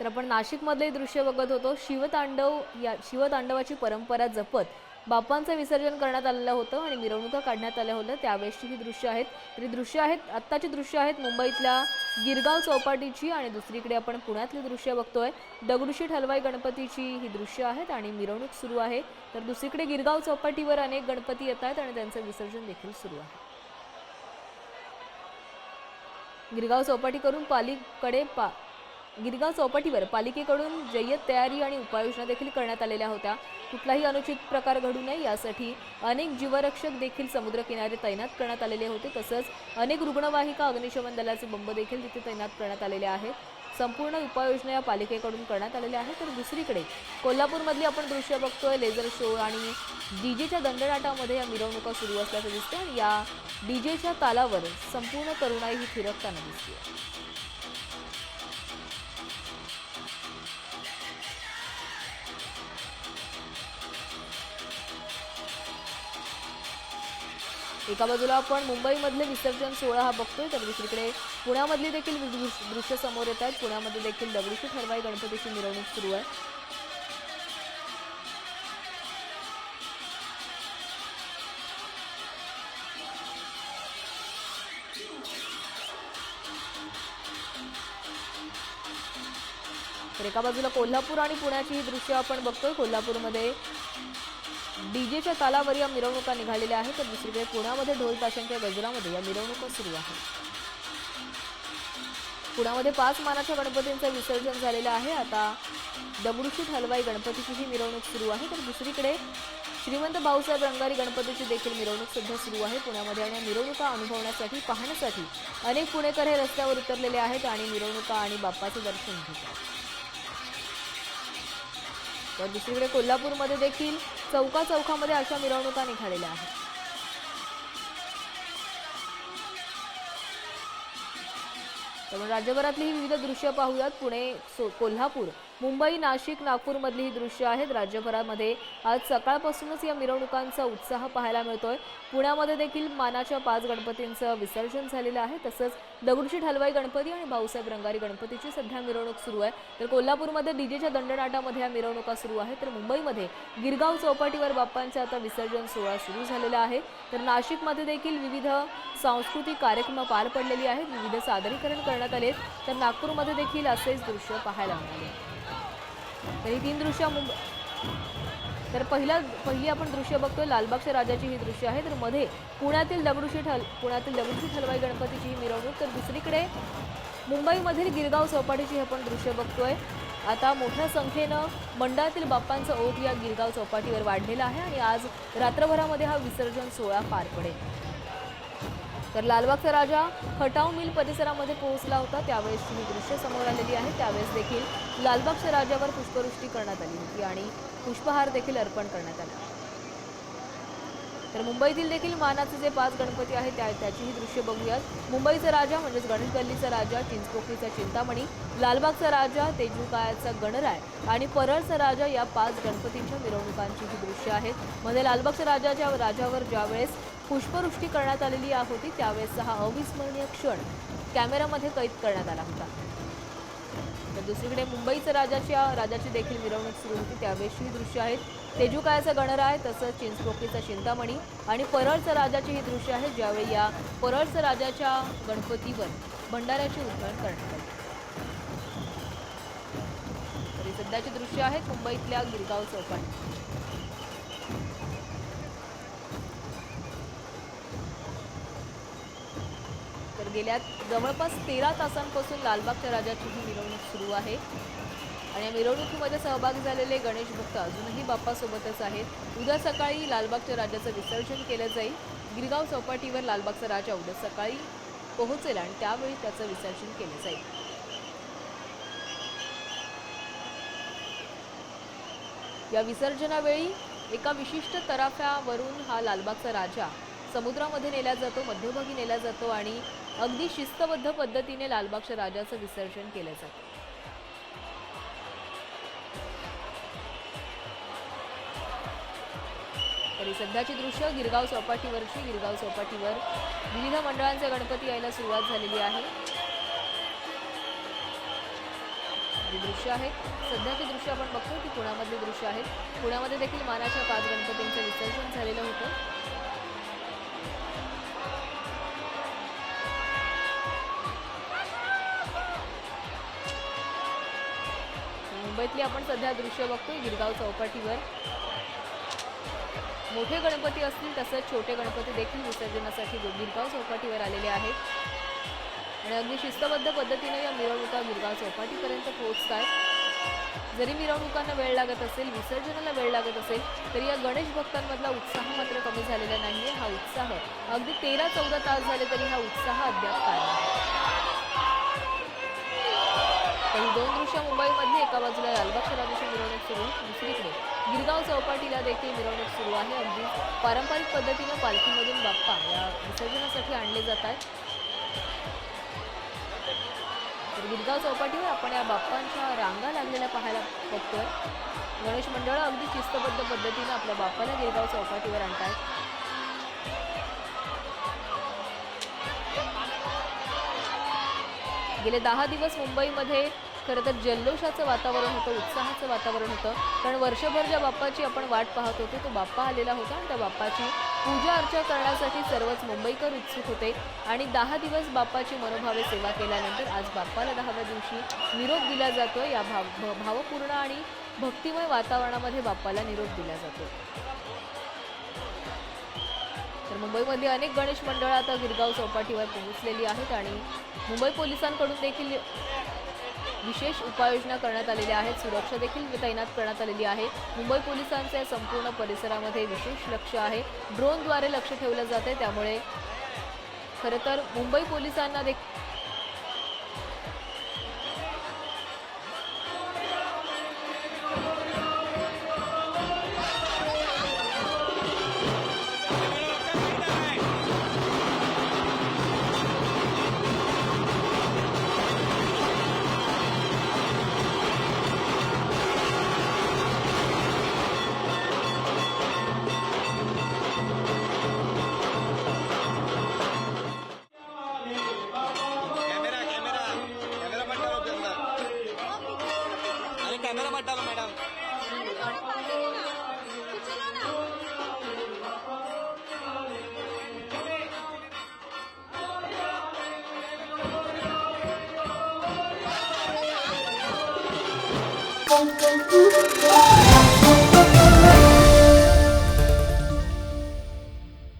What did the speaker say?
तर आपण नाशिकमधले दृश्य बघत होतो. शिवतांडव या शिवतांडवाची परंपरा जपत बाप्पांचं विसर्जन करण्यात आलेलं होतं आणि मिरवणुका काढण्यात आल्या होत्या. त्यावेळेसची ही दृश्य आहेत. तरी दृश्य आहेत आत्ताची दृश्य आहेत मुंबईतल्या गिरगाव चौपाटीची आणि दुसरीकडे आपण पुण्यातली दृश्य बघतोय. दगडूशीठ हलवाई गणपतीची ही दृश्य आहेत आणि मिरवणूक सुरू आहे. तर दुसरीकडे गिरगाव चौपाटीवर अनेक गणपती येत आहेत आणि त्यांचं विसर्जन देखील सुरू आहे. गिरगाव चौपाटीकडून पालीकडे पालिकडे पा गिरगाव चौपाटीवर पालिकेकडून जय्यत तयारी आणि उपाययोजना देखील करण्यात आलेल्या होत्या. कुठलाही अनुचित प्रकार घडू नये यासाठी अनेक जीवरक्षक देखील समुद्रकिनारे तैनात करण्यात आलेले होते. तसंच अनेक रुग्णवाहिका अग्निशमन दलाचे बंब देखील तिथे तैनात करण्यात आलेले आहेत. संपूर्ण उपाययोजना या पालिकेकडून करण्यात आलेल्या आहेत. तर दुसरीकडे कोल्हापूरमधली आपण दृश्य बघतोय लेझर शो आणि डीजेच्या दंडनाटामध्ये या मिरवणुका सुरू असल्याचं दिसतं आणि या डीजेच्या तालावर संपूर्ण तरुणाई ही फिरकताना दिसते एका बाजूला आपण मुंबईमधले विसर्जन सोहळा हा बघतोय तर दुसरीकडे पुण्यामधली देखील दृश्य समोर येत आहेत. पुण्यामध्ये देखील दगडूशेठ हलवाई गणपतीची मिरवणूक सुरू आहे. तर एका बाजूला कोल्हापूर आणि पुण्याची ही दृश्य आपण बघतोय. कोल्हापूरमध्ये डीजेच्या तालावर या मिरवणुका निघालेल्या आहेत तर दुसरीकडे पुण्यामध्ये ढोल ताशांच्या गजरामध्ये या मिरवणुका सुरू आहेत. पुण्यामध्ये पाच मानाच्या गणपतींचं विसर्जन झालेलं आहे. आता दगडूशीठ हलवाई गणपतीची ही मिरवणूक सुरू आहे तर दुसरीकडे श्रीमंत भाऊसाहेब रंगारी गणपतीची देखील मिरवणूक सध्या सुरू आहे. पुण्यामध्ये आणि मिरवणुका अनुभवण्यासाठी पाहण्यासाठी अनेक पुणेकर हे रस्त्यावर उतरलेले आहेत आणि मिरवणुका आणि बाप्पाचे दर्शन घेतात. तर दुसरीकडे कोल्हापूरमध्ये देखील चौका चौकामध्ये अशा मिरवणुका निघालेल्या आहेत. त्यामुळे राज्यभरातली ही विविध दृश्य पाहूयात. पुणे सो कोल्हापूर मुंबई नाशिक नागपूरमधली ही दृश्य आहेत. राज्यभरामध्ये आज सकाळपासूनच या मिरवणुकांचा उत्साह पाहायला मिळतोय. पुण्यामध्ये देखील मानाच्या पाच गणपतींचं विसर्जन झालेलं आहे. तसंच दगडूशी हलवाई गणपती आणि भाऊसाहेब रंगारी गणपतीची सध्या मिरवणूक सुरू आहे. तर कोल्हापूरमध्ये डीजेच्या दंडनाटामध्ये या मिरवणुका सुरू आहेत. तर मुंबईमध्ये गिरगाव चौपाटीवर बाप्पांचा आता विसर्जन सोहळा सुरू झालेला आहे. तर नाशिकमध्ये देखील विविध सांस्कृतिक कार्यक्रम पार पडलेली आहेत. विविध सादरीकरण करण्यात आले तर नागपूरमध्ये देखील असेच दृश्य पाहायला मिळाले. तर ही तीन दृश्य मुंबई तर पहिला पहिली आपण दृश्य बघतोय लालबागच्या राजाची ही दृश्य आहे. तर मध्ये पुण्यातील दगडूशेठ हल पुण्यातील दगडूशेठ हलवाई गणपतीची ही मिरवणूक. तर दुसरीकडे मुंबईमधील गिरगाव चौपाटीची हे आपण दृश्य बघतोय. आता मोठ्या संख्येनं मंडळातील बाप्पांचा ओघ या गिरगाव चौपाटीवर वाढलेला आहे आणि आज रात्रभरामध्ये हा विसर्जन सोहळा पार पडेल. तर लालबागचा राजा खटाव मिल परिसरामध्ये पोहोचला होता. त्यावेळेस ही दृश्य समोर आलेली आहे. त्यावेळेस देखील लालबागच्या राजावर पुष्पवृष्टी करण्यात आली होती आणि पुष्पहार देखील अर्पण करण्यात आला. तर मुंबईतील देखील मानाचे जे पाच गणपती आहेत त्या त्याचीही दृश्य बघूयात. मुंबईचा राजा म्हणजेच गणेश गल्लीचा राजा चिंचपोकळीचा चिंतामणी लालबागचा राजा तेजूकायाचा गणराय आणि परळचा राजा या पाच गणपतींच्या मिरवणुकांची ही दृश्य आहेत. मध्ये लालबागच्या राजाच्या राजावर ज्यावेळेस पुष्पवृष्टी करण्यात आलेली होती त्यावेळेसचा हा अविस्मरणीय क्षण कॅमेरामध्ये कैद करण्यात आला होता. तर दुसरीकडे मुंबईचं राजाच्या राजाची देखील मिरवणूक सुरू होती त्यावेळेसची ही दृश्य आहेत तेजुकायाचा आहे तसंच चिंचपोकीचा चिंतामणी आणि परळचं राजाची ही दृश्य आहेत ज्यावेळी या परळचं राजाच्या गणपतीवर भंडाऱ्याचे उद्घाटन करण्यात आले. तरी सध्याची दृश्य आहेत मुंबईतल्या गिरगाव चौपाटी गेल्या जवळपास तेरा तासांपासून लालबागच्या राजाची ही मिरवणूक सुरू आहे. आणि या मिरवणुकीमध्ये सहभागी झालेले गणेश भक्त अजूनही बाप्पासोबतच आहेत. उद्या सकाळी लालबागच्या राजाचं विसर्जन केलं जाईल. गिरगाव चौपाटीवर लालबागचा राजा उद्या सकाळी पोहोचेल आणि त्यावेळी त्याचं विसर्जन केलं जाईल. या विसर्जनावेळी एका विशिष्ट तराफ्यावरून हा लालबागचा राजा समुद्रामध्ये नेला जातो मध्यभागी नेला जातो आणि अगदी शिस्तबद्ध पद्धतीने लालबागच्या राजाचं विसर्जन केलं जातं. तरी सध्याची दृश्य गिरगाव चौपाटीवरची गिरगाव चौपाटीवर विविध मंडळांचे गणपती यायला सुरुवात झालेली आहे. दृश्य आहेत सध्याची दृश्य आपण बघतो की पुण्यामधली दृश्य आहेत पुण्यामध्ये देखील मानाच्या पाच गणपतींचं विसर्जन झालेलं होतं. मुंबईतली आपण सध्या दृश्य बघतोय गिरगाव चौपाटीवर. मोठे गणपती असतील तसंच छोटे गणपती देखील विसर्जनासाठी गिरगाव चौपाटीवर आलेले आहेत. आणि अगदी शिस्तबद्ध पद्धतीने या मिरवणुका गिरगाव चौपाटीपर्यंत पोहोचत जरी मिरवणुकांना वेळ लागत असेल विसर्जनाला वेळ लागत असेल तरी या गणेश भक्तांमधला उत्साह मात्र कमी झालेला नाहीये. हा उत्साह अगदी तेरा चौदा तास झाले तरी हा उत्साह अद्याप कायम आहे. तर ही दोन दृश्य मुंबईमधली एका बाजूला लालबाग शहराची मिरवणूक सुरू. दुसरीकडे गिरगाव चौपाटीला देखील मिरवणूक सुरू आहे. अगदी पारंपरिक पद्धतीनं पालखीमधून बाप्पा या विसर्जनासाठी आणले जातात तर गिरगाव चौपाटीवर आपण या बाप्पांच्या रांगा लागलेल्या पाहायला बघतोय. गणेश मंडळ अगदी शिस्तबद्ध पद्धतीनं आपल्या बाप्पाला गिरगाव चौपाटीवर आणतात गेले दहा दिवस मुंबईमध्ये खरं तर जल्लोषाचं वातावरण होतं उत्साहाचं वातावरण होतं. कारण वर्षभर ज्या बाप्पाची आपण वाट पाहत होतो तो बाप्पा आलेला होता आणि त्या बाप्पाची पूजा अर्चा करण्यासाठी सर्वच मुंबईकर उत्सुक होते. आणि दहा दिवस बाप्पाची मनोभावे सेवा केल्यानंतर आज बाप्पाला दहाव्या दिवशी निरोप दिला जातो या भाव भ- भावपूर्ण आणि भक्तिमय वातावरणामध्ये बाप्पाला निरोप दिला जातो तर मुंबईमधली अनेक गणेश मंडळं आता गिरगाव चौपाटीवर पोहोचलेली आहेत आणि मुंबई पोलिसांकडून देखील विशेष उपाययोजना करण्यात आलेल्या आहेत. सुरक्षा देखील तैनात करण्यात आलेली आहे. मुंबई पोलिसांच्या संपूर्ण परिसरामध्ये विशेष लक्ष आहे. ड्रोनद्वारे लक्ष ठेवलं जाते त्यामुळे खरं तर मुंबई पोलिसांना देखील Thank you.